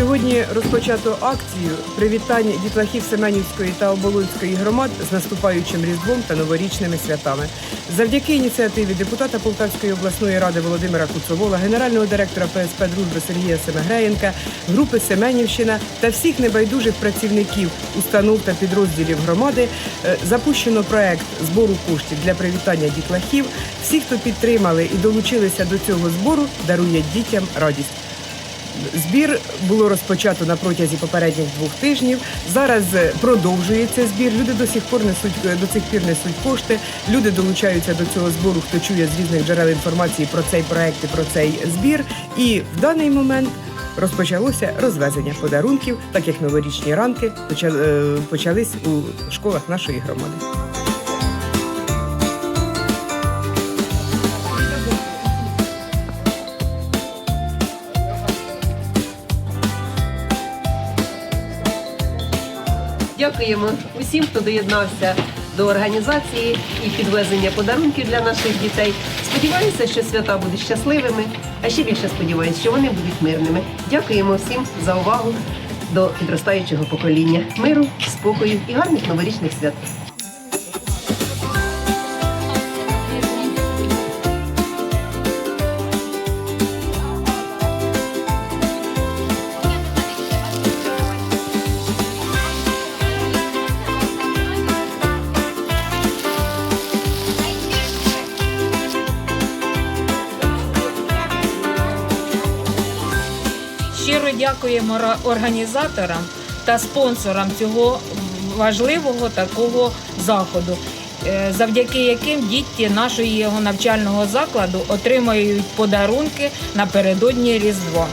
Сьогодні розпочато акцію привітання дітлахів Семенівської та Оболонської громад з наступаючим Різдвом та новорічними святами. Завдяки ініціативі депутата Полтавської обласної ради Володимира Куцовола, генерального директора ПСП Дружби Сергія Семигреєнка, групи Семенівщина та всіх небайдужих працівників установ та підрозділів громади е, запущено проект збору коштів для привітання дітлахів. Всі, хто підтримали і долучилися до цього збору, дарують дітям радість. Збір було розпочато на протязі попередніх двох тижнів. Зараз е, продовжується збір. Люди до сих пор несуть е, до цих пір несуть кошти. Люди долучаються до цього збору, хто чує з різних джерел інформації про цей проект і про цей збір. І в даний момент розпочалося розвезення подарунків, так як новорічні ранки е, почались у школах нашої громади. Дякуємо усім, хто доєднався до організації і підвезення подарунків для наших дітей. Сподіваюся, що свята будуть щасливими, а ще більше сподіваюся, що вони будуть мирними. Дякуємо всім за увагу до підростаючого покоління. Миру, спокою і гарних новорічних свят. Щиро дякуємо організаторам та спонсорам цього важливого такого заходу, е, завдяки яким діти нашого навчального закладу отримають подарунки напередодні Різдва.